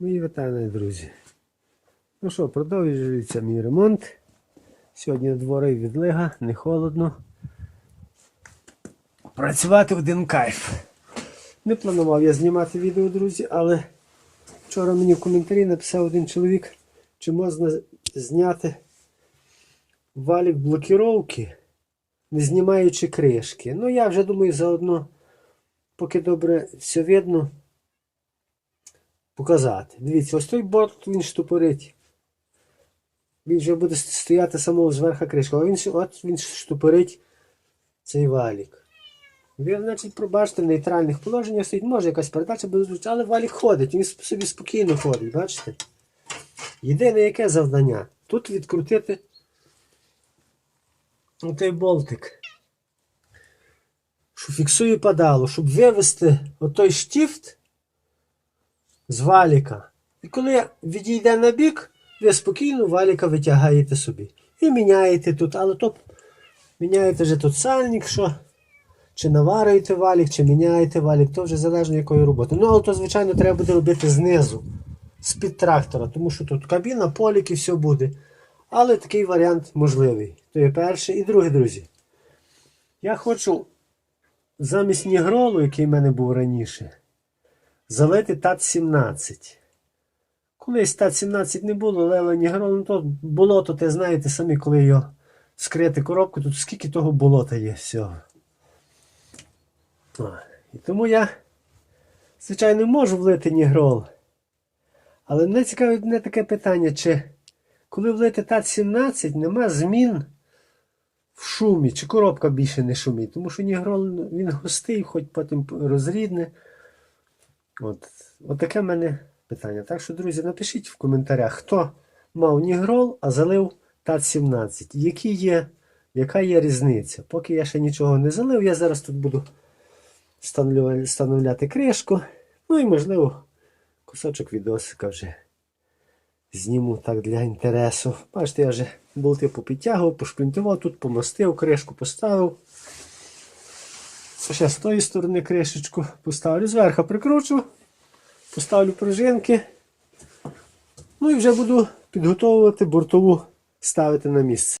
Мої вітання, друзі. Ну що, продовжується мій ремонт. Сьогодні на дворі відлига, не холодно. Працювати один кайф. Не планував я знімати відео, друзі, але вчора мені в коментарі написав один чоловік, чи можна зняти валік блокіровки, не знімаючи кришки. Ну, я вже думаю, заодно, поки добре все видно, показати. Дивіться, ось той борт він штупорить. Він вже буде стояти самого зверху кришка. А він, от він штупорить цей валік. Він, значить, пробачте, в нейтральних положеннях стоїть, може якась передача буде звучати, але валік ходить, він собі спокійно ходить, бачите? Єдине яке завдання? Тут відкрутити той болтик, що фіксує падало, щоб вивести отой штифт з валіка. І коли відійде на бік, ви спокійно валіка витягаєте собі. І міняєте тут, але то міняєте вже тут сальник, що чи наварюєте валік, чи міняєте валік, то вже залежно якої роботи. Ну, але то, звичайно, треба буде робити знизу, з-під трактора, тому що тут кабіна, полік і все буде. Але такий варіант можливий. То є перший. І другий, друзі. Я хочу замість нігролу, який в мене був раніше, залити ТАТ-17. Колись ТАТ-17 не було, але нігрол, ну то болото, ти знаєте самі, коли його скрити коробку, тут скільки того болота є всього. О, І тому я, звичайно, можу влити нігрол. Але мене цікавить одне таке питання, чи коли влити ТАТ-17, нема змін в шумі, чи коробка більше не шумить. Тому що нігрол він густий, хоч потім розрідне. От, от таке в мене питання. Так що, друзі, напишіть в коментарях, хто мав нігрол, а залив ТАТ-17. Які є, яка є різниця? Поки я ще нічого не залив, я зараз тут буду встановляти кришку. Ну і можливо кусочок відосика вже зніму так для інтересу. Бачите, я вже болти попідтягував, пошпінтував, тут помастив, кришку поставив. Ще з тої сторони кришечку поставлю, зверху прикручу, поставлю пружинки. Ну і вже буду підготовувати бортову ставити на місце.